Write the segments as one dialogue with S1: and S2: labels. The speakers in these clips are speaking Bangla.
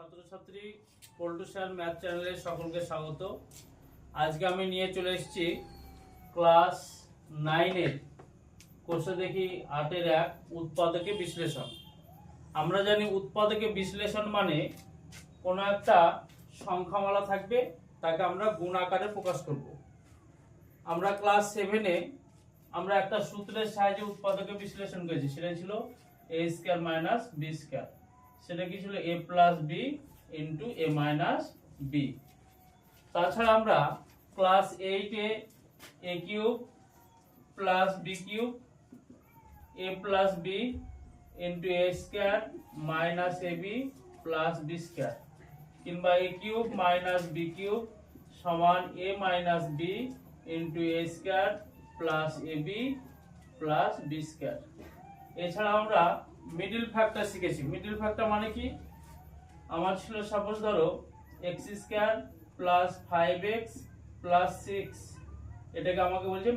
S1: ছাত্রছাত্রী পল্টু স্যার ম্যাথ চ্যানেলে সকলকে স্বাগত। আজকে আমি নিয়ে চলে এসেছি ক্লাস নাইনের কোর্সে দেখি আটের এক, উৎপাদকে বিশ্লেষণ। আমরা জানি উৎপাদকে বিশ্লেষণ মানে কোনো একটা সংখ্যামালা থাকবে, তাকে আমরা গুণ আকারে প্রকাশ করব। আমরা ক্লাস সেভেনে আমরা একটা সূত্রের সাহায্যে উৎপাদকে বিশ্লেষণ করেছি সেটা ছিল A square minus B square সেটা কি ছিল? A plus B into A minus B তাছাড়া আমরা ক্লাস এইটে A cube plus B cube A plus B into A square minus A B plus B square কিংবা A cube minus B cube সমান A minus B into A square plus A B plus B square এছাড়া আমরা মিডল ফ্যাক্টর শিখেছি। মিডল ফ্যাক্টর মানে কি? আমার ছিল সাপোজ ধরো X square plus five X plus six এটাকে আমাকে বলছে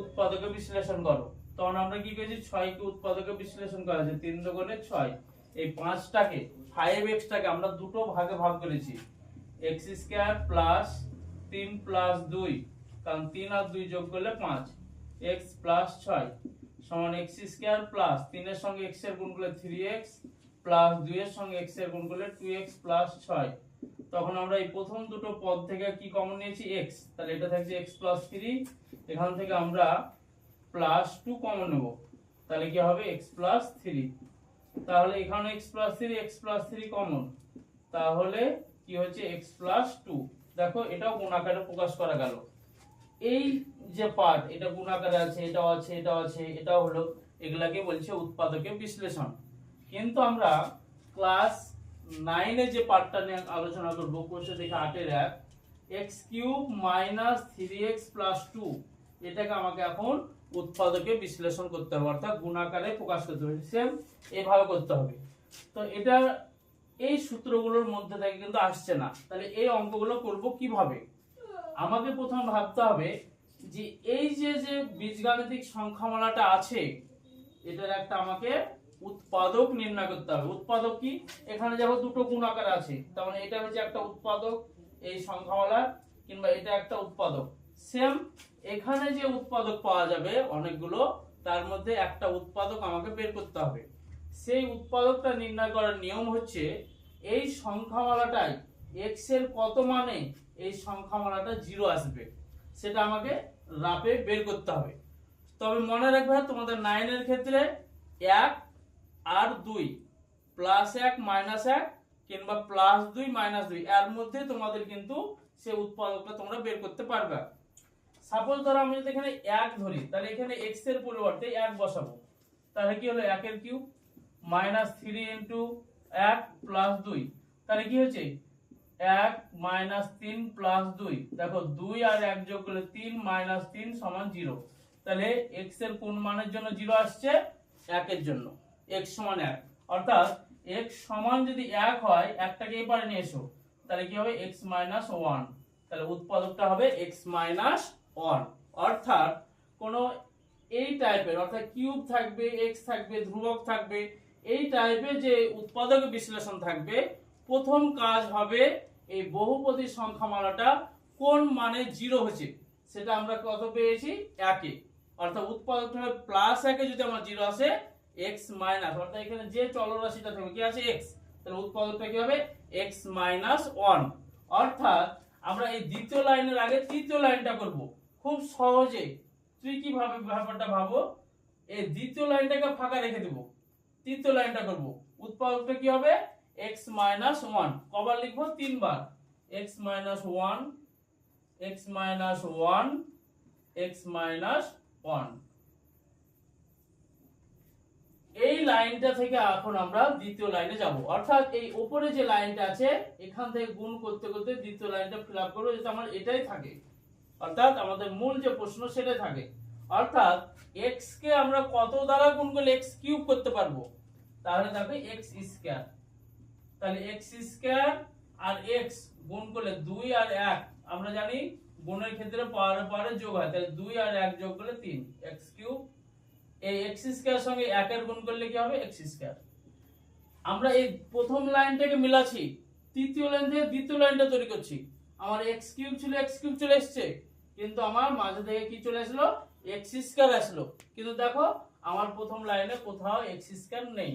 S1: উৎপাদকে বিশ্লেষণ করো। তখন আমরা কি করেছি ছয়কে উৎপাদকে বিশ্লেষণ করা আছে তিন দোকানে ছয়। এই পাঁচটাকে ফাইভ এক্সটাকে আমরা দুটো ভাগে ভাগ করেছি। এক্স স্কোয়ার প্লাস তিন প্লাস দুই। কারণ তিন আর দুই যোগ করলে পাঁচ। এক্স প্লাস ছয়। সমান এক্স স্কোয়ার প্লাস তিনের সঙ্গে এক্সের গুণ করলে থ্রি এক্স প্লাস দুইয়ের সঙ্গে এক্সের গুণ করলে টু এক্স প্লাস ছয়। তখন আমরা এই প্রথম দুটো পদ থেকে কি কমন নিয়েছি? এক্স তাহলে এটা থাকছে এক্স প্লাস থ্রি এখান থেকে আমরা প্লাস টু কমন নেব। তাহলে কি হবে? এক্স প্লাস থ্রি তাহলে এখানে X plus three X plus three common তাহলে কি হচ্ছে? এক্স প্লাস টু দেখো, এটাও গুণ আকারে প্রকাশ করা গেল। এই যে পার্ট এটা গুণ আকারে আছে, এটাও আছে এটাও আছে, এটাও হলো, এগুলাকে বলছে উৎপাদকের বিশ্লেষণ। কিন্তু আমরা ক্লাস নাইনে যে পার্টটা নিয়ে আলোচনা করব কোর্সে দেখে আটের এক X cube minus three X plus two এটাকে আমাকে এখন উৎপাদকে বিশ্লেষণ করতে হবে, অর্থাৎ গুণাকারে প্রকাশ করতে হবে সেম এভাবে করতে হবে। তো এটা এই সূত্রগুলোর মধ্যে থেকে কিন্তু আসছে না। তাহলে এই অঙ্কগুলো করব কীভাবে? আমাকে প্রথম ভাবতে হবে যে এই যে যে বীজগাণিতিক সংখ্যামালাটা আছে, এটার একটা আমাকে উৎপাদক নির্ণয় করতে হবে। উৎপাদক কি? এখানে দেখো দুটো গুণাকার আছে। তার মানে এটা হচ্ছে একটা উৎপাদক, এই সংখ্যামালা কিংবা এটা একটা উৎপাদক। সেম এখানে যে উৎপাদক পাওয়া যাবে অনেকগুলো, তার মধ্যে একটা উৎপাদক আমাকে বের করতে হবে। সেই উৎপাদকটা নির্ণয় করার নিয়ম হচ্ছে, এই সংখ্যামালাটাই এক্সের কত মানে এই সংখ্যামালাটা জিরো আসবে। সেটা আমাকে রাপে বের করতে হবে। তবে মনে রাখবে তোমাদের নাইনের ক্ষেত্রে এক আর দুই প্লাস এক মাইনাস এক, কিংবা প্লাস দুই মাইনাস দুই, এর মধ্যে তোমাদের কিন্তু সে উৎপাদকটা তোমরা বের করতে পারবে। সাপোজ ধরো আমি যদি এখানে এক ধরি, তাহলে এখানে এক্সের পরিবর্তে এক বসাবো। তাহলে কি হলো? একের কিউব মাইনাস থ্রি ইন্টু এক প্লাস দুই। তাহলে কি হচ্ছে এক মাইনাস তিন প্লাস দুই। দেখো, দুই আর এক যোগ করলে তিন মাইনাস তিন সমান জিরো তাহলে এক্সের কোন মানের জন্য জিরো আসছে? একের জন্য। এক্স সমান এক। অর্থাৎ এক্স সমান যদি এক হয়, একটাকে এপারে নিয়ে এসো। তাহলে কি হবে? এক্স মাইনাস ওয়ান তাহলে উৎপাদকটা হবে এক্স মাইনাস ওয়ান অর্থাৎ কোনো এই টাইপের অর্থাৎ কিউব থাকবে এক্স থাকবে, ধ্রুবক থাকবে, এই টাইপের যে উৎপাদক বিশ্লেষণ থাকবে প্রথম কাজ হবে এই বহুপদী সংখ্যামালাটা কোন মানে জিরো হচ্ছে সেটা আমরা কত পেয়েছি? একে। অর্থাৎ উৎপাদকটা প্লাস একে যদি আমার জিরো আসে এক্স মাইনাস অর্থাৎ এখানে যে চলরাশিটা থাকবে, কি আছে? এক্স তাহলে উৎপাদকটা কি হবে? এক্স মাইনাস ওয়ান অর্থাৎ আমরা এই দ্বিতীয় লাইনের আগে তৃতীয় লাইনটা করব। খুব সহজে তুই কীভাবে ব্যাপারটা ভাবো। এই দ্বিতীয় লাইনটাকে ফাঁকা রেখে দেবো। তৃতীয় লাইনটা করব। উৎপাদকটা কি হবে? X মাইনাস ওয়ান, কবার লিখব? তিনবার। x minus one, X minus one, X minus one. এই লাইনটা থেকে এখন আমরা দ্বিতীয় লাইনে যাব। অর্থাৎ এই উপরে যে লাইনটা আছে, এখান থেকে গুণ করতে করতে দ্বিতীয় লাইনটা ফিল আপ করব, যাতে আমার এটাই থাকে। অর্থাৎ আমাদের মূল যে প্রশ্ন সেটাই থাকে। অর্থাৎ x কে আমরা কত দ্বারা গুণ করলে x কিউব করতে পারব? তাহলে থাকবে x স্কয়ার। তাহলে x স্কয়ার আর এক্স গুণ করলে দুই আর এক, আমরা জানি গুণের ক্ষেত্রে পাওয়ার পাওয়ারে যোগ হয়, তাহলে দুই আর এক যোগ করলে 3 x কিউব এই x স্কয়ার সঙ্গে 1 এর গুণ করলে কি হবে? x স্কয়ার আমরা এই প্রথম লাইনটাকে মিলাচ্ছি, তৃতীয় লাইন থেকে দ্বিতীয় লাইনটা তৈরি করছি। আমার এক্স কিউব ছিল এক্স কিউব চলে এসছে, কিন্তু আমার মাঝে থেকে কি চলে আসলো? এক্স স্কয়ার আসলো। কিন্তু দেখো, আমার প্রথম লাইনে কোথাও এক্স স্কয়ার নেই।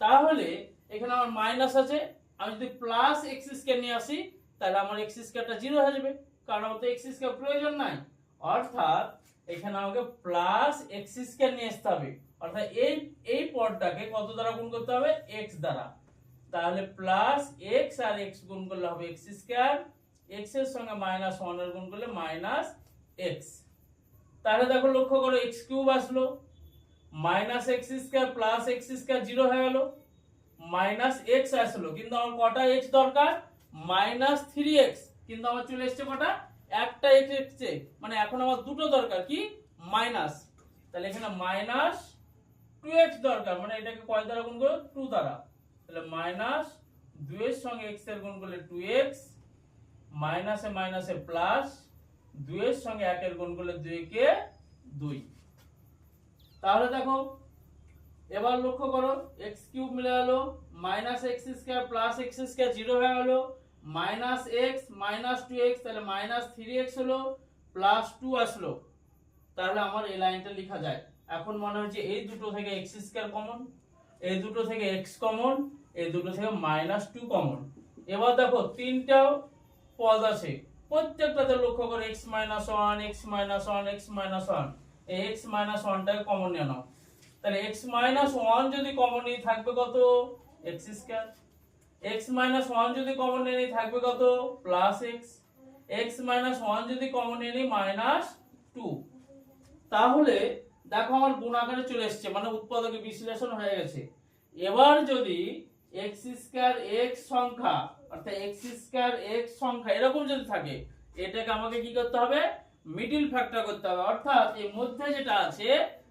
S1: তাহলে এখানে আমার মাইনাস আছে। আমি যদি প্লাস এক্স স্কয়ার নিয়ে আসি, তাহলে আমার এক্স স্কয়ারটা জিরো হয়ে যাবে। কারণ আমার তো এক্স স্কয়ার প্রয়োজন নাই। অর্থাৎ এখানে আমাকে প্লাস এক্স স্কয়ার নিয়ে আসতে হবে। অর্থাৎ এই এই পদটাকে কত দ্বারা গুণ করতে হবে? এক্স দ্বারা। তাহলে প্লাস এক্স আর এক্স গুণ করলে হবে এক্স স্কয়ার এক্সের সঙ্গে মাইনাস ওয়ানের গুণ করলে মাইনাস এক্স তাহলে দেখো, লক্ষ্য করো এক্স কিউব আসলো। Minus X square plus X square zero হয়ে গেল। মাইনাস এক্স আসলো, কিন্তু আমার কটা এক্স দরকার? মাইনাস থ্রি এক্স কিন্তু আমার চলে এসছে কটা? একটা এক্স এসছে। মানে এখন আমার দুটো দরকার কি? মাইনাস। তাহলে এখানে মাইনাস টু এক্স দরকার। মানে এটাকে কয় দ্বারা গুণ করো? টু দ্বারা। তাহলে মাইনাস দুইয়ের সঙ্গে এক্সের গুণ করলে টু এক্স মাইনাসে মাইনাসে প্লাস দুইয়ের সঙ্গে একের গুণ করলে দুই কে দুই। তাহলে দেখো এবার লক্ষ্য করো এক্স কিউব মিলে গেল minus X square plus X square zero হয়ে গেল minus X minus two X তাহলে মাইনাস থ্রি এক্স হলো প্লাস টু আসলো। তাহলে আমার এই লাইনটা লেখা যায়। এখন মনে হচ্ছে এই দুটো থেকে এক্স স্কোয়ার কমন এই দুটো থেকে এক্স কমন এই দুটো থেকে মাইনাস টু কমন এবার দেখো তিনটা পদ আছে। প্রত্যেকটাতে লক্ষ্য করো X minus one X minus one X minus one এই এক্স মাইনাস ওয়ানটাকে কমন নিয়ে নাও। তাহলে এক্স মাইনাস ওয়ান যদি কমন নিয়ে থাকবে কত? X square X minus one যদি কমন নিয়ে নিই থাকবে কত? Plus X X minus one যদি কমন নিয়ে নিই মাইনাস টু তাহলে দেখো আমার গুণ আকারে চলে এসছে মানে উৎপাদকের বিশ্লেষণ হয়ে গেছে। এবার যদি এক্স স্কয়ার এক্স সংখ্যা, অর্থাৎ এক্স স্কয়ার এক্স সংখ্যা এরকম যদি থাকে, এটাকে আমাকে কি করতে হবে? মিডিল ফ্যাক্টর করতে হবে। অর্থাৎ এর মধ্যে যেটা আছে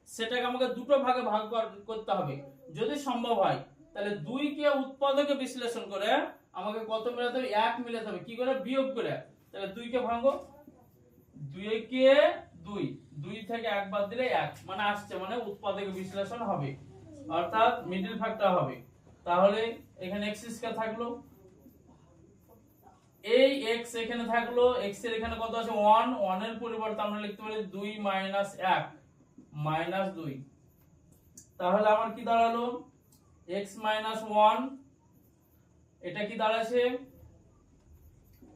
S1: সেটাকে আমাকে দুটো ভাগে ভাগ করতে হবে। যদি সম্ভব হয়, তাহলে দুই কে উৎপাদকে বিশ্লেষণ করে আমাকে কত মেলাতে হবে? এক মিলাতে হবে। কি করে? বিয়োগ করে। তাহলে দুই কে ভাঙো। দুই কে দুই। দুই থেকে এক বাদ দিলে এক। মানে আসছে মানে উৎপাদকে বিশ্লেষণ হবে। অর্থাৎ মিডল ফ্যাক্টর হবে। তাহলে এখানে এক্স স্কয়ার থাকল। এই এক্স এখানে থাকল। এক্সের এখানে কত আছে? ওয়ান ওয়ানের পরিবর্তে আমরা লিখতে পারি দুই মাইনাস এক। মাইনাস দুই। তাহলে আমার কি দাঁড়াল? এক্স মাইনাস ওয়ান এটা কি দাঁড়াচ্ছে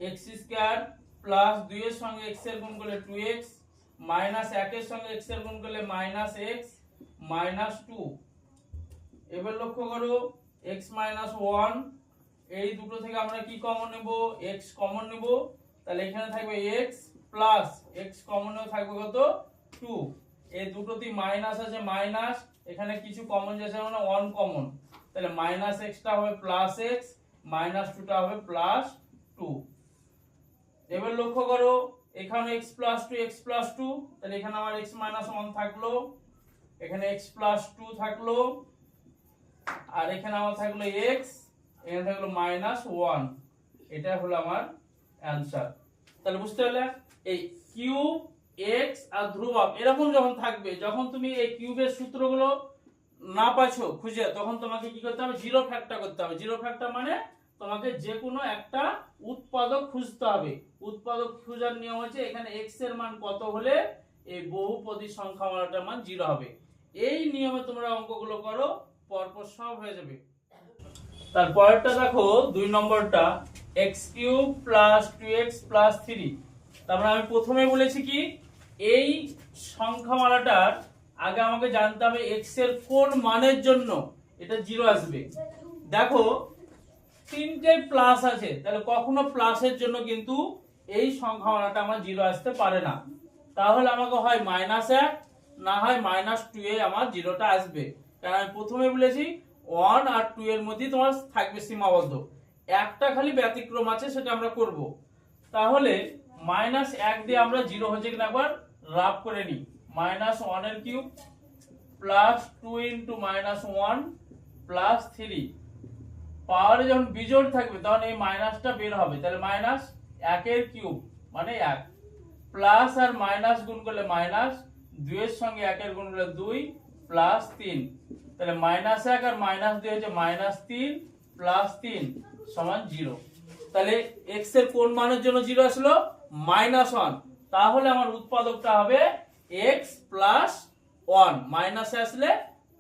S1: এক্স স্কয়ার প্লাস দুই এর সঙ্গে এক্সের গুণ করলে টু এক্স মাইনাস একের সঙ্গে এক্সের গুণ করলে মাইনাস এক্স মাইনাস টু এবার লক্ষ্য করো এক্স মাইনাস ওয়ান এই দুটো থেকে আমরা কি কমন নেব? এক্স কমন নেব। তাহলে এখানে থাকবে এক্স প্লাস এক্স কমনেও থাকবে কত? টু এই দুটোতেই মাইনাস আছে মাইনাস এখানে কিছু কমন যাচ্ছে মানে ওয়ান কমন তাহলে মাইনাস এক্সটা হবে প্লাস এক্স মাইনাস টুটা হবে প্লাস টু এবার লক্ষ্য করো, এখানে X plus two X plus two তাহলে এখানে আমার এক্স মাইনাস ওয়ান থাকল, এখানে এক্স প্লাস টু থাকল, আর এখানে আমার থাকল এক্স এখানে থাকল মাইনাস ওয়ান এটা হলো আমার অ্যান্সার তাহলে বুঝতে পারলে? এই কিউব এক্স আর ধ্রুবক এরকম যখন থাকবে, যখন তুমি এই কিউবের সূত্রগুলো না পাচ্ছো খুঁজে, তখন তোমাকে কি করতে হবে? জিরো ফ্যাক্টর করতে হবে। জিরো ফ্যাক্টর মানে তোমাকে যে কোনো একটা উৎপাদক খুঁজতে হবে। উৎপাদক খোঁজার নিয়ম হচ্ছে এখানে এক্সের মান কত হলে এই বহুপদী সংখ্যা মালাটার মান জিরো হবে। এই নিয়মে তোমরা অঙ্কগুলো করো, পরপর সব হয়ে যাবে। তারপরেরটা দেখো, দুই নম্বরটা X cube plus two X plus three তারপরে আমি প্রথমে বলেছি কি? এই সংখ্যামালাটার আগে আমাকে জানতে হবে এক্সের কোন মানের জন্য এটা জিরো আসবে। দেখো, তিনটে প্লাস আছে, তাহলে কখনো প্লাসের জন্য কিন্তু এই সংখ্যামালাটা আমার জিরো আসতে পারে না। তাহলে আমাকে হয় মাইনাস এক, না হয় মাইনাস টু এ আমার জিরোটা আসবে। কারণ আমি প্রথমে বলেছি ওয়ান আর টু এর মধ্যে তোমার থাকবে সীমাবদ্ধ। একটা খালি ব্যতিক্রম আছে, সেটা আমরা করব। তাহলে মাইনাস এক দিয়ে আমরা জিরো হচ্ছে কিনা একবার রাফ করে নিই। মাইনাস ওয়ানের cube plus two into minus one plus three. পাওয়ারে যখন বিজোড় থাকবে, তখন এই মাইনাসটা বের হবে। তাহলে মাইনাস একের কিউব মানে এক। প্লাস আর মাইনাস গুণ করলে মাইনাস, দুইয়ের সঙ্গে একের গুণ করলে দুই, প্লাস তিন। তাহলে মাইনাস এক আর মাইনাস দুই হচ্ছে মাইনাস তিন, প্লাস তিন সমান জিরো। তাহলে এক্সের কোন মানের জন্য জিরো আসলো? Minus one. তাহলে আমার উৎপাদকটা হবে এক্স প্লাস ওয়ান মাইনাসে আসলে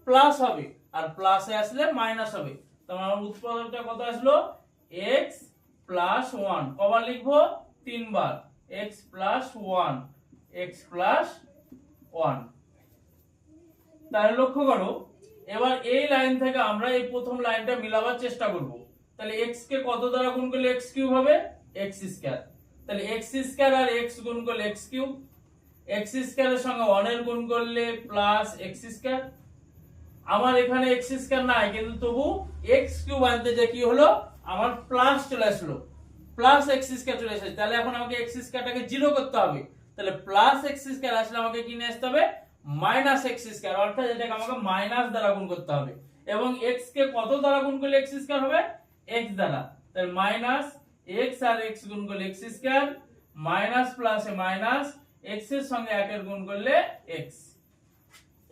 S1: প্লাস হবে, আর প্লাসে আসলে মাইনাস হবে। তাহলে আমার উৎপাদকটা কত আসলো? এক্স প্লাস ওয়ান কবার লিখব? তিনবার। X plus one X plus one তাহলে লক্ষ্য করো, এবার এই লাইন থেকে আমরা এই প্রথম লাইনটা মিলাবার চেষ্টা করব। তাহলে এক্স কে কত দ্বারা গুণ করলে এক্স কিউব হবে? x স্কয়ার তাহলে x স্কয়ার আর এক্স গুণ করলে x কিউব x স্কয়ারের সঙ্গে 1 এর গুণ করলে প্লাস x স্কয়ার আমার এখানে x স্কয়ার নাই, কিন্তু তবু এক্স কিউব আনতে যে কি হলো? আমার প্লাস চলে আসলো। প্লাস x স্কয়ার চলে এসেছে। তাহলে এখন আমাকে x স্কয়ারটাকে জিরো করতে হবে। তাহলে প্লাস x স্কয়ার আসলে আমাকে কি নিয়ে আসতে হবে? মাইনাস এক্স স্কয়ার অর্থাৎ এটাকে আমাকে মাইনাস দ্বারা গুণ করতে হবে। এবং এক্স কে কত দ্বারা গুণ করলে এক্স স্কয়ার হবে? এক্স দ্বারা। তাহলে মাইনাস এক্স আর এক্স গুণ করলে এক্স স্কয়ার মাইনাস প্লাসে মাইনাস এক্সের সঙ্গে একের গুণ করলে এক্স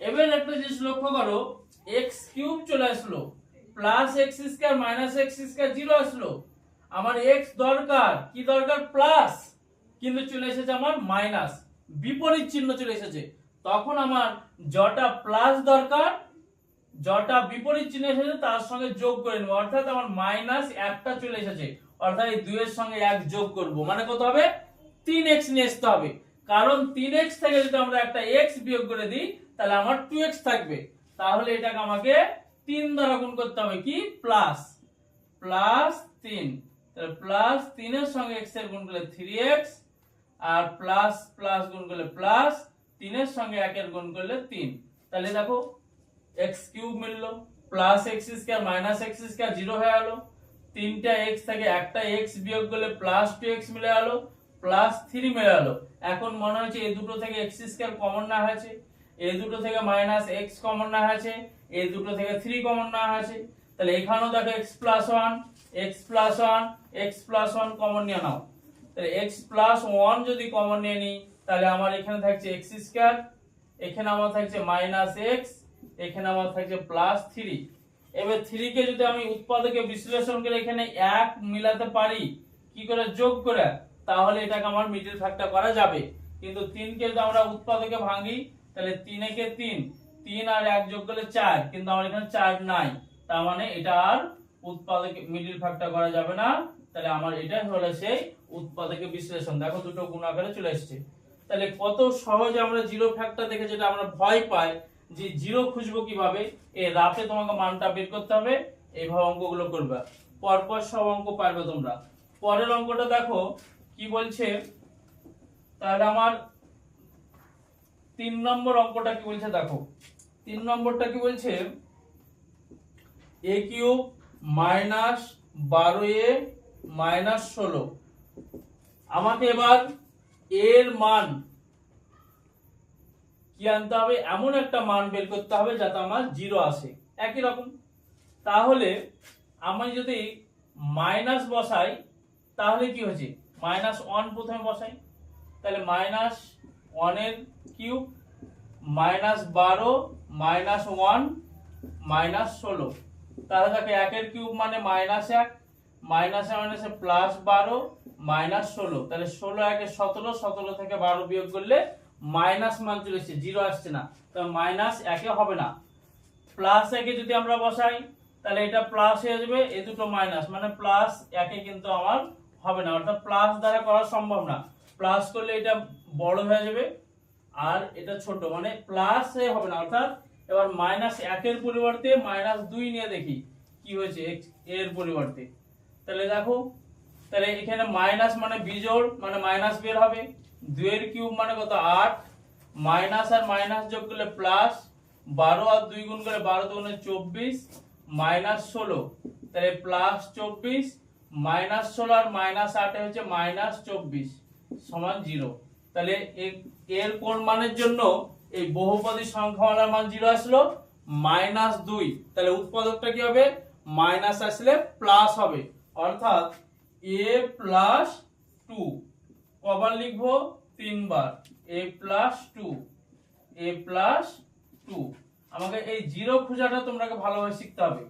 S1: এবার একটা জিনিস লক্ষ্য করো এক্স কিউব চলে আসলো plus X square minus X square zero আসলো। আমার এক্স দরকার, কি দরকার? প্লাস কিন্তু চলে এসেছে আমার মাইনাস বিপরীত চিহ্ন চলে এসেছে। তখন আমার যটা প্লাস দরকার যটা বিপরীত চিহ্ন এসেছে, তার সঙ্গে যোগ করে নেব। অর্থাৎ আমার মাইনাস একটা চলে এসেছে। অর্থাৎ এই দুইয়ের সঙ্গে এক যোগ করব। মানে কত হবে? তিন এক্স নিয়ে আসতে হবে। কারণ তিন এক্স থেকে যদি আমরা একটা এক্স বিয়োগ করে দিই, তাহলে আমার টু এক্স থাকবে। তাহলে এটাকে আমাকে তিন দ্বারা গুণ করতে হবে কি? প্লাস প্লাস তিন। তাহলে প্লাস তিনের সঙ্গে এক্সের গুণ করলে থ্রি এক্স আর প্লাস প্লাস গুণ করলে প্লাস তিনের সঙ্গে একের গুণ করলে তিন। তাহলে দেখো x cube মিললো plus X square minus X square zero হয়ে গেল। তিনটা এক্স থেকে একটা এক্স বিয়োগ করলে প্লাস টু এক্স মিলে গেল প্লাস থ্রি মিলে গেল এখন মনে হচ্ছে এই দুটো থেকে এক্স স্কয়ার কমন না হয়েছে, এই দুটো থেকে মাইনাস এক্স কমন না হয়েছে, এই দুটো থেকে থ্রি কমন না হয়েছে। তাহলে এখানেও দেখো X plus one X plus one X plus one common নিয়ে নাও। তাহলে এক্স প্লাস ওয়ান যদি কমন নিয়ে নিই, তাহলে আমার এখানে থাকছে এক্স স্কয়ার এখানে আমার থাকছে মাইনাস এক্স এখানে আমার থাকছে প্লাস থ্রি এবার থ্রি কে যদি আমি উৎপাদকে বিশ্লেষণ করে এখানে এক মিলাতে পারি, কি করে যোগ করে, তাহলে এটাকে আমার মিডিল ফ্যাক্টর করা যাবে। কিন্তু তিনকে যদি আমরা উৎপাদকে ভাঙি, তাহলে তিন একে তিন তিন আর এক যোগ করলে চার, কিন্তু আমার এখানে চার নাই। তার মানে এটা আর উৎপাদকে মিডিল ফ্যাক্টর করা যাবে না। তাহলে আমার এটা হলো সেই উৎপাদকে বিশ্লেষণ। দেখো দুটো গুণ আকারে চলে এসেছে। তাহলে কত সহজে আমরা জিরো ফ্যাক্টর দেখে যেটা আমরা ভয় পাই যে জিরো খুঁজবো কীভাবে? এই রাফে তোমাকে মানটা বের করতে হবে এইভাবে অঙ্কগুলো করবে। পরপর সব অঙ্ক পারবে তোমরা। পরের অঙ্কটা দেখো, কি বলছে? তাহলে আমার তিন নম্বর অঙ্কটা কি বলছে দেখো। তিন নম্বরটা কি বলছে? এ কিউব মাইনাস বারো এ মাইনাস ষোলো। আমাকে এবার এর মান কি আনতে হবে? এমন একটা মান বের করতে হবে যাতে আমার জিরো আসে। একই রকম। তাহলে আমি যদি মাইনাস বসাই, তাহলে কি হচ্ছে মাইনাস ওয়ান প্রথমে বসাই। তাহলে মাইনাস ওয়ানের কিউব মাইনাস বারো মাইনাস ওয়ান মাইনাস ষোলো। তাহলে দেখো একের কিউব মানে মাইনাস এক মাইনাসে মাইনাসে প্লাস বারো মাইনাস ষোলো। তাহলে ষোলো একে সতেরো সতেরো থেকে বারো বিয়োগ করলে মাইনাস মান চলে এসছে জিরো আসছে না। তো মাইনাস একে হবে না। প্লাস একে যদি আমরা বসাই, তাহলে এটা প্লাস হয়ে যাবে, এ দুটো মাইনাস মানে প্লাস একে কিন্তু আমার হবে না। অর্থাৎ প্লাস দ্বারা করা সম্ভব না। প্লাস করলে এটা বড় হয়ে যাবে, আর এটা ছোট। মানে প্লাস হবে না। অর্থাৎ এবার মাইনাস একের পরিবর্তে মাইনাস দুই নিয়ে দেখি, কি হয়েছে এর পরিবর্তে। তাহলে দেখো, তাহলে এখানে মাইনাস মানে বিজোড় মানে মাইনাস বের হবে। দুইয়ের কিউব মানে কত? আট। মাইনাস আর মাইনাস যোগ করলে প্লাস বারো আর দুই গুণ করে বারো দুগুণে চব্বিশ, মাইনাস ষোলো। তাহলে প্লাস চব্বিশ, মাইনাস ষোলো আর মাইনাস আটে হচ্ছে মাইনাস চব্বিশ, সমান জিরো তাহলে এর কোন মানের জন্য এই বহুপদী সংখ্যাওয়ালার মান জিরো আসলো? মাইনাস দুই। তাহলে উৎপাদকটা কি হবে? মাইনাস আসলে প্লাস হবে। অর্থাৎ এ প্লাস টু কবার লিখব? তিনবার। A plus two A plus two আমাকে এই জিরো খোঁজাটা তোমরাকে ভালোভাবে শিখতে হবে।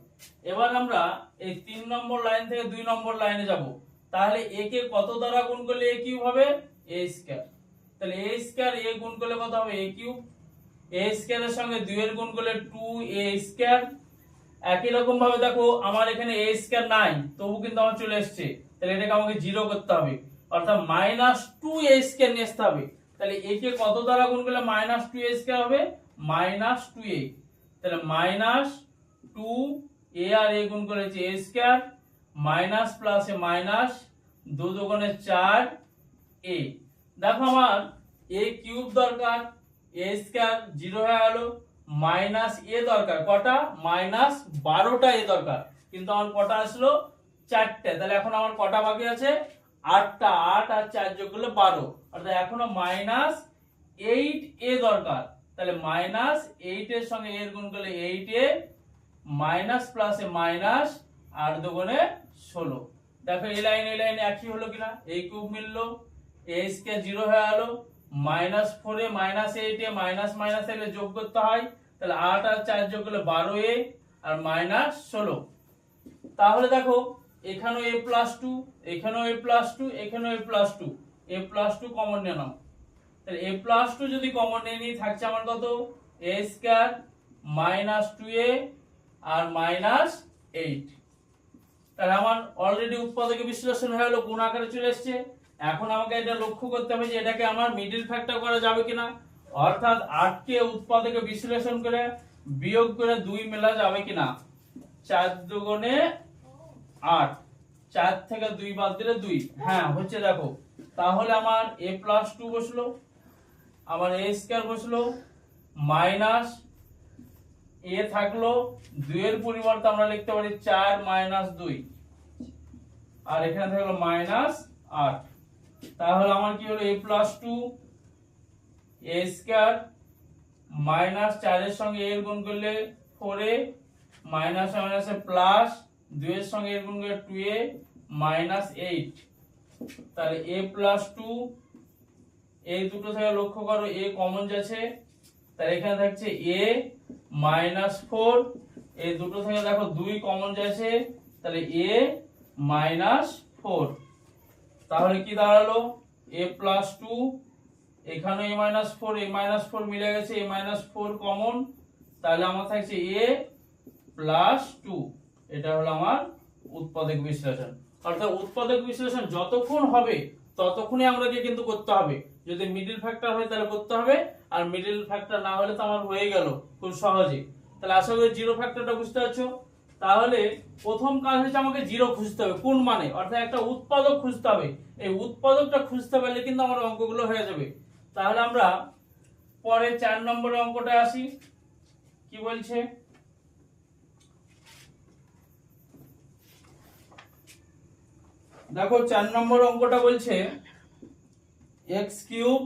S1: এবার আমরা এই তিন নম্বর লাইন থেকে দুই নম্বর লাইনে যাব। তাহলে এ কে কত দ্বারা গুণ করলে এ কিউব হবে? এ স্কয়ার তাহলে এ স্কয়ার এ গুণ করলে কত হবে? এ কিউব এ স্কয়ারের সঙ্গে দুই এর গুণ করলে টু এ স্কয়ার একই রকম ভাবে দেখো, আমার এখানে এ স্কয়ার নাই, তবু কিন্তু আমার চলে এসেছে। তাহলে এটাকে আমাকে জিরো করতে হবে। অর্থাৎ মাইনাস টু এ স্কয়ার নিয়ে আসতে হবে। তাহলে এ কে কত দ্বারা গুণ করলে মাইনাস টু এ স্কয়ার হবে? মাইনাস টু এ তাহলে মাইনাস টু এ আর এ গুণ করেছে A square minus plus minus দু দুগুণে চার এ দেখো আমার এ কিউব দরকার এ স্কয়ার জিরো হয়ে গেল মাইনাস এ দরকার। কটা? মাইনাস বারোটা এ দরকার। কিন্তু আমার কটা আসলো? চারটে। তাহলে এখন আমার কটা বাকি আছে? আটটা, আট আর চার যোগ করলে বারো। অর্থাৎ এখনও মাইনাস এইট এ দরকার। তাহলে মাইনাস এইট এর সঙ্গে এর গুণ করলে eight A minus plus minus আর দুগুণে ষোলো। দেখো এই লাইন এই লাইন একই হলো কিনা? এই কিউব মিললো। এ স্কয়ার জিরো হয়ে গেল minus four minus eight minus minus এলে যোগ করতে হয়। তাহলে আট আর চার যোগ করলে বারো এ আর মাইনাস ষোলো। তাহলে দেখো এখানেও এ প্লাস টু এখানেও এ প্লাস টু এখানেও A plus two A plus two common নিয়ে নাও। তাহলে এ প্লাস টু যদি কমন নিয়ে নিই, থাকছে আমার কত? A square minus two A R minus eight তাহলে আমার অলরেডি উৎপাদকে বিশ্লেষণ হয়ে গেলো গুণ আকারে চলে এসছে? এখন আমাকে এটা লক্ষ্য করতে হবে যে এটাকে আমার মিডিল ফ্যাক্টর করা যাবে কিনা। অর্থাৎ আটকে উৎপাদকে বিশ্লেষণ করে বিয়োগ করে দুই মেলা যাবে কিনা? চার দুগুণে আট। চার থেকে দুই বাদ দিলে দুই। হ্যাঁ হচ্ছে দেখো। তাহলে আমার এ প্লাস টু বসল, আমার এ স্কয়ার বসল মাইনাস এ থাকল, দুইয়ের পরিবর্তে আমরা লিখতে পারি চার মাইনাস দুই। আর এখানে থাকল মাইনাস আট। তাহলে আমার কি হলো? A plus two A square minus চারের সঙ্গে এর গুণ করলে ফোর মাইনাস মাইনাসে প্লাস দুইয়ের সঙ্গে এর গুণ করলে টু এ মাইনাস এইট তাহলে এ প্লাস টু এই দুটো থেকে লক্ষ্য করো এ কমন যাচ্ছে। তাহলে এখানে থাকছে এ মাইনাস ফোর এই দুটো থেকে দেখো দুই কমন যাচ্ছে। তাহলে এ মাইনাস ফোর তাহলে কি দাঁড়াল? এ প্লাস টু এখানে A minus four A minus four মিলে গেছে এ মাইনাস ফোর কমন তাহলে আমার থাকছে এ প্লাস টু এটা হলো আমার উৎপাদক বিশ্লেষণ। অর্থাৎ উৎপাদক বিশ্লেষণ যতক্ষণ হবে, ততক্ষণই আমাকে কিন্তু করতে হবে। যদি মিডিল ফ্যাক্টর হয় তাহলে করতে হবে, আর মিডিল ফ্যাক্টর না হলে তো আমার হয়ে গেল খুব সহজে। তাহলে আশা করি জিরো ফ্যাক্টরটা বুঝতে পারছ? তাহলে প্রথম কাজ হচ্ছে আমাকে জিরো খুঁজতে হবে। কোন মানে? অর্থাৎ একটা উৎপাদক খুঁজতে হবে। এই উৎপাদকটা খুঁজতে পারলে কিন্তু আমার অঙ্কগুলো হয়ে যাবে। তাহলে আমরা পরে চার নম্বরের অঙ্কটা আসি। কি বলছে? দেখো চার নম্বর অঙ্কটা বলছে X cube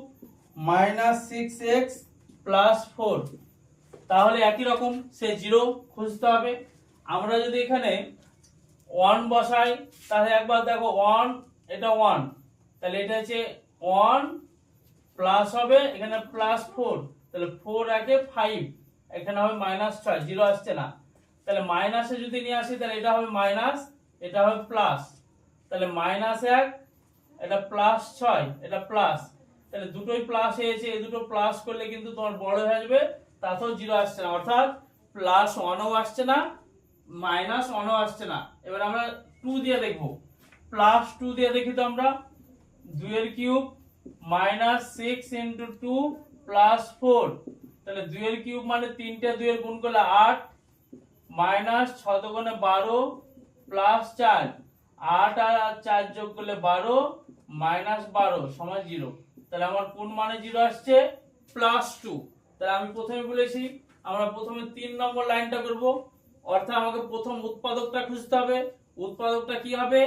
S1: minus six X plus four. তাহলে একই রকম, সে জিরো খুঁজতে হবে। আমরা যদি এখানে ওয়ান বসাই, তাহলে একবার দেখো ওয়ান এটা ওয়ান তাহলে এটা হচ্ছে ওয়ান প্লাস হবে, এখানে প্লাস ফোর তাহলে ফোর একে ফাইভ এখানে হবে মাইনাস ছয় জিরো আসছে না। তাহলে মাইনাসে যদি নিয়ে আসি, তাহলে এটা হবে মাইনাস এটা হবে প্লাস তাহলে মাইনাস এক, এটা প্লাস ছয়, এটা প্লাস তাহলে দুটোই প্লাস হয়েছে, এই দুটো প্লাস করলে কিন্তু তোমার বড় হয়ে যাবে, তাতেও জিরো আসছে না। অর্থাৎ প্লাস ওয়ানও আসছে না মাইনাস ওয়ানও আসছে না। এবার আমরা টু দিয়ে দেখব। প্লাস টু দিয়ে দেখি তো আমরা। দুইয়ের cube minus six into two plus four তাহলে দুইয়ের কিউব মানে তিনটে দুইয়ের গুণ করলে আট মাইনাস ছ দোকানে বারো প্লাস চার। আট আর চার যোগ করলে বারো, মাইনাস বারো সমান জিরো। তাহলে আমার কোন মানে জিরো আসছে? Plus two. তাহলে আমি প্রথমে বলেছি, আমরা প্রথমে তিন নম্বর লাইনটা করব। অর্থাৎ আমাকে প্রথম উৎপাদকটা খুঁজতে হবে। উৎপাদকটা কি হবে?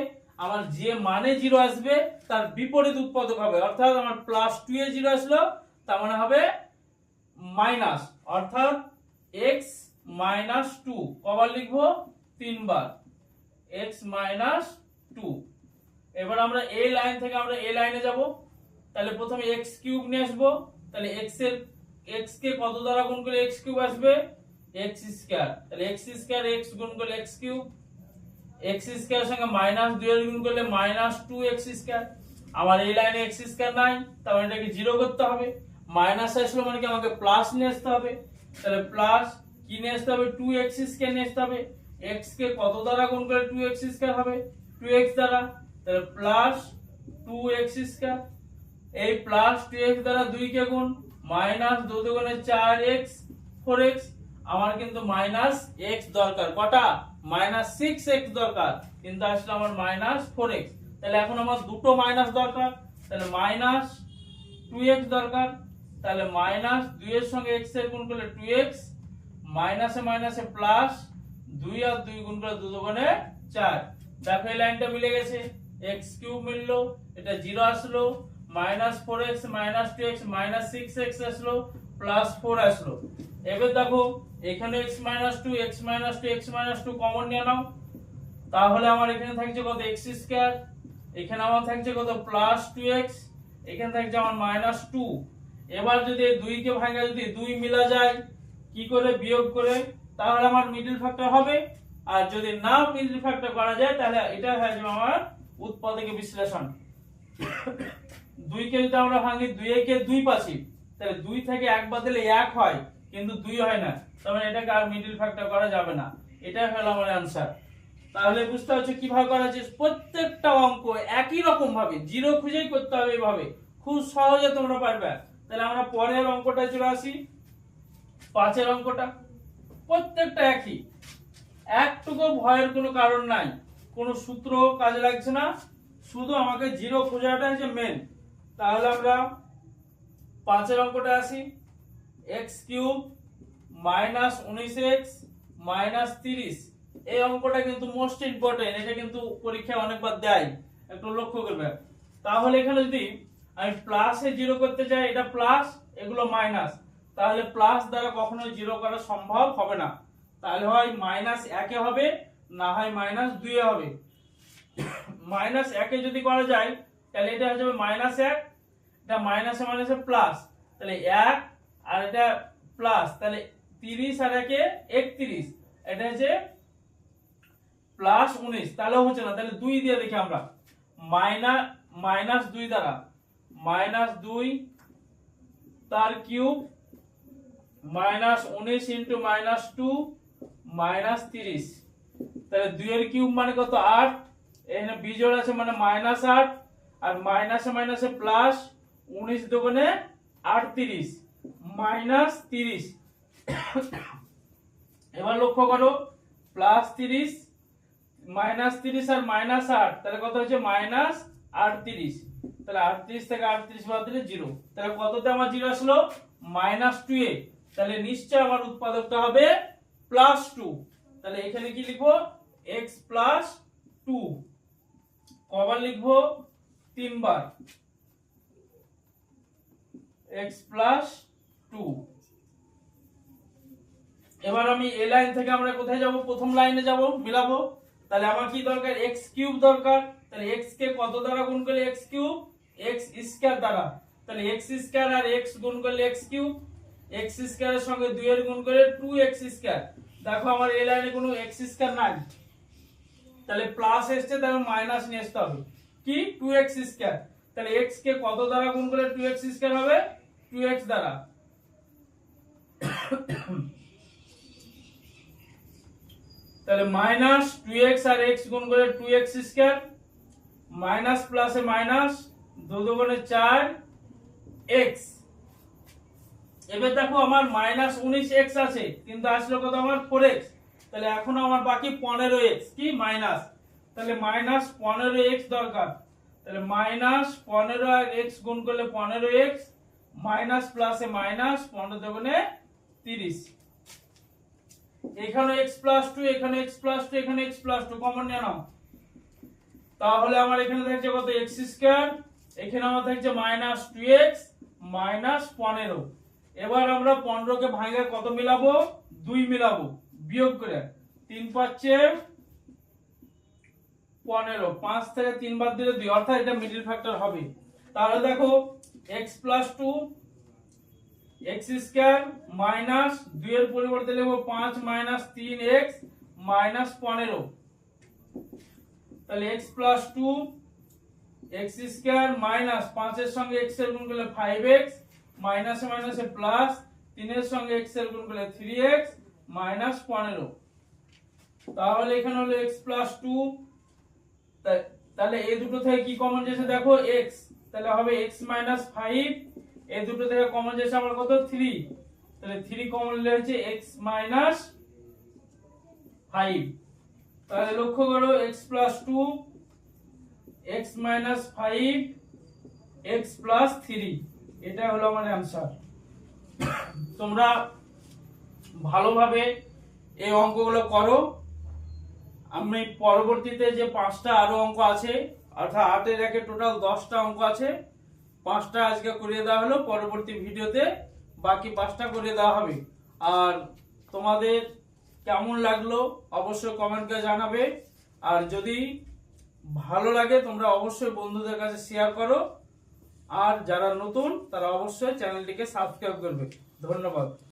S1: আমার যে মানে জিরো আসবে, তার বিপরীত উৎপাদক হবে। অর্থাৎ আমার প্লাস টু এ জিরো আসলো, তার মানে হবে মাইনাস। অর্থাৎ এক্স মাইনাস টু। কবার লিখব? তিনবার। এক্স মাইনাস টু এবার আমরা এই লাইন থেকে আমরা এই লাইনে যাব। তাহলে প্রথমে এক্স কিউব নিয়ে আসব। তাহলে এক্সের এক্স কে কত দ্বারা গুণ করলে এক্স কিউব আসবে? এক্স স্কোয়ার তাহলে এক্স স্কোয়ার এক্স গুণ করলে এক্স কিউব এক্স স্কোয়ার সঙ্গে মাইনাস দুই এর গুণ করলে মাইনাস টু এক্স স্কোয়ার আমার এই লাইনে এক্স স্কোয়ার নাই তাহলে এটাকে জিরো করতে হবে। মাইনাস আসলে মানে কি আমাকে প্লাস নিয়ে আসতে হবে। তাহলে প্লাস কি নিয়ে আসতে হবে? টু এক্স স্কোয়ার নিয়ে আসতে হবে। এক্স কে কত দ্বারা গুণ করে টু এক্স স্কোয়ার হবে? টু এক্স দ্বারা, তাহলে প্লাস টু এক্স স্কোয়ার এই প্লাস টু এক্স দ্বারা দুই কে গুণ মাইনাস দু দুগুণে চার এক্স ফোর এক্স আমার কিন্তু মাইনাস এক্স দরকার। কটা? মাইনাস সিক্স এক্স দরকার। কিন্তু আসলে আমার মাইনাস ফোর এক্স তাহলে এখন আমার দুটো মাইনাস দরকার। তাহলে মাইনাস টু এক্স দরকার। তাহলে মাইনাস দুই এর সঙ্গে এক্সের গুণ করলে টু এক্স মাইনাসে মাইনাসে প্লাস দুই আর দুই গুণ করে দু চার। দেখো এই লাইনটা মিলে গেছে। এক্স কিউব মিললো, এটা জিরো আসলো minus four X minus two X minus six X আসলো প্লাস ফোর আসলো। এবার দেখো, এখানে X minus two X minus two X minus two common নিয়ে নাও। তাহলে আমার এখানে থাকছে কত? এক্স স্কোয়ার এখানে আমার থাকছে কত? প্লাস টু এক্স এখানে থাকছে আমার মাইনাস টু এবার যদি দুইকে ভাঙা, যদি দুই মিলা যায়, কি করে বিয়োগ করে? তাহলে আমার মিডল ফ্যাক্টর হবে আর যদি না মিডল ফ্যাক্টর করা যায়, তাহলে এটা হয়ে যাবে আমার উৎপাদকে বিশ্লেষণ। দুইকে যদি আমরা ভাঙি, দুই একে দুই পাচ্ছি, তাহলে দুই থেকে এক বাদলে এক হয়, কিন্তু দুই হয় না। তার মানে এটাকে আর মিডল ফ্যাক্টর করা যাবে না। এটাই হলো আমার অ্যান্সার। তাহলে বুঝতে পারছ কীভাবে করা হচ্ছে প্রত্যেকটা অঙ্ক একই রকম ভাবে জিরো খুঁজেই করতে হবে এইভাবে খুব সহজে তোমরা পারবে। তাহলে আমরা পরের অঙ্কটা চলে আসি। পাঁচের অঙ্কটা, প্রত্যেকটা একই। একটুকু ভয়ের কোনো কারণ নাই। কোনো সূত্র কাজে লাগছে না। শুধু আমাকে জিরো খোঁজাটাই যে মেন তাহলে আমরা পাঁচের অঙ্কটা আসি। এক্স কিউব মাইনাস উনিশ এক্স মাইনাস তিরিশ। এই অঙ্কটা কিন্তু মোস্ট ইম্পর্টেন্ট এটা কিন্তু পরীক্ষায় অনেকবার দেয়। একটু লক্ষ্য করবে। তাহলে এখানে যদি আমি প্লাসে জিরো করতে চাই, এটা প্লাস এগুলো মাইনাস তাহলে প্লাস দ্বারা কখনো জিরো করা সম্ভব হবে না। তাহলে হয় মাইনাস একে হবে, না হয় মাইনাস দুইয়ে হবে। মাইনাস একে যদি করা যায়, তাহলে এটা হয়ে যাবে মাইনাস এক, এটা মাইনাসে মাইনাসে প্লাস তাহলে এক আর এটা প্লাস তাহলে তিরিশ আর একে একত্রিশ, এটা হচ্ছে প্লাস উনিশ। তাহলেও হচ্ছে না, তাহলে দুই দিয়ে দেখি আমরা। মাইনাস মাইনাস দুই দ্বারা। মাইনাস দুই তার কিউব মাইনাস উনিশ ইন্টু মাইনাস টু মাইনাস তিরিশ। তাহলে দুইয়ের কিউব মানে কত? আট। এখানে বিজোড় আছে মানে মাইনাস আট। আর মাইনাসে মাইনাসে প্লাস উনিশ দুগুণে আটত্রিশ। মাইনাস তিরিশ। এবার লক্ষ্য করো, প্লাস তিরিশ, মাইনাস তিরিশ আর মাইনাস আট। তাহলে কত হচ্ছে? মাইনাস আটত্রিশ। তাহলে আটত্রিশ থেকে আটত্রিশ বাদ দিলে জিরো। তাহলে কততে আমার জিরো আসলো? মাইনাস টু এ। তাহলে নিশ্চয় আমার উৎপাদকটা হবে প্লাস টু তাহলে এখানে কি লিখব? এক্স প্লাস টু কবার লিখব? তিনবার। এক্স প্লাস টু এবার আমি এ লাইন থেকে আমরা কোথায় যাব? প্রথম লাইনে যাব, মিলাবো। তাহলে আমার কি দরকার? এক্স কিউব দরকার। তাহলে এক্স কে কত দ্বারা গুণ করলে? এক্স কিউব এক্স স্কয়ার দ্বারা। তাহলে এক্স স্কয়ার আর এক্স গুণ করলে এক্স কিউব এক্স স্কয়ারের সঙ্গে 2 এর গুণ করে 2x স্কয়ার দেখো আমার এই লাইনে কোনো এক্স স্কয়ার নাই। তাহলে প্লাস এসছে, তাহলে মাইনাস নিয়ে আসতে হবে। কি? 2x স্কয়ার তাহলে x কে কত দ্বারা গুণ করলে 2x স্কয়ার হবে? 2x দ্বারা। তাহলে মাইনাস 2x আর x গুণ করে 2x স্কয়ার মাইনাস প্লাসে মাইনাস দু দুগুণে 4 x এবার দেখো আমার মাইনাস উনিশ এক্স আছে, কিন্তু আসলে কত আমার ফোর এক্স তাহলে এখন আমার বাকি পনেরো এক্স কি মাইনাস তাহলে মাইনাস পনেরো এক্স দরকার। তাহলে মাইনাস পনেরো আর এক্স গুণ করলে পনেরো এক্স মাইনাস প্লাসে মাইনাস পনেরো দেবনে তিরিশ। এখানে এক্স প্লাস টু এখানে এক্স প্লাস টু এখানে এক্স প্লাস টু কমন নিয়ে নাও। তাহলে আমার এখানে থাকছে কত এক্স স্কোয়ার এখানে আমার থাকছে মাইনাস টু এক্স মাইনাস পনেরো। এবার আমরা পনেরোকে ভাঙে কত মিলাবো? দুই মিলাবো। বিয়োগ করে তিন পাচ্ছে পনেরো। পাঁচ থেকে তিন বাদ দিলে দুই। অর্থাৎ এটা মিডিল ফ্যাক্টর হবে। তাহলে দেখো X plus two X square minus দুইয়ের পরিবর্তে লিখব পাঁচ মাইনাস তিন এক্স মাইনাস পনেরো। তাহলে X plus two X square minus পাঁচের সঙ্গে এক্সের গুণ করলে ফাইভ এক্স মাইনাসে মাইনাসে প্লাস তিনের সঙ্গে এক্সের গুণ করলে থ্রি এক্স মাইনাস পনেরো। তাহলে এখানে হলো এক্স প্লাস টু তাহলে এই দুটো থেকে কি কমন যাচ্ছে দেখো এক্স তাহলে হবে এক্স মাইনাস ফাইভ এই দুটো থেকে কমন যাচ্ছে আমার কত? থ্রি তাহলে থ্রি কমন নিলে হচ্ছে এক্স মাইনাস ফাইভ তাহলে লক্ষ্য করো X plus two X minus five X plus three এটা হলো আমার অ্যান্সার তোমরা ভালোভাবে এই অঙ্কগুলো করো। আমি পরবর্তীতে যে পাঁচটা আরও অঙ্ক আছে, অর্থাৎ আটের একে টোটাল দশটা অঙ্ক আছে, পাঁচটা আজকে করিয়ে দেওয়া হলো, পরবর্তী ভিডিওতে বাকি পাঁচটা করিয়ে দেওয়া হবে। আর তোমাদের কেমন লাগল অবশ্যই কমেন্ট জানাবে। আর যদি ভালো লাগে তোমরা অবশ্যই বন্ধুদের কাছে শেয়ার করো। আর যারা নতুন তারা অবশ্যই চ্যানেলটিকে সাবস্ক্রাইব করবে। ধন্যবাদ।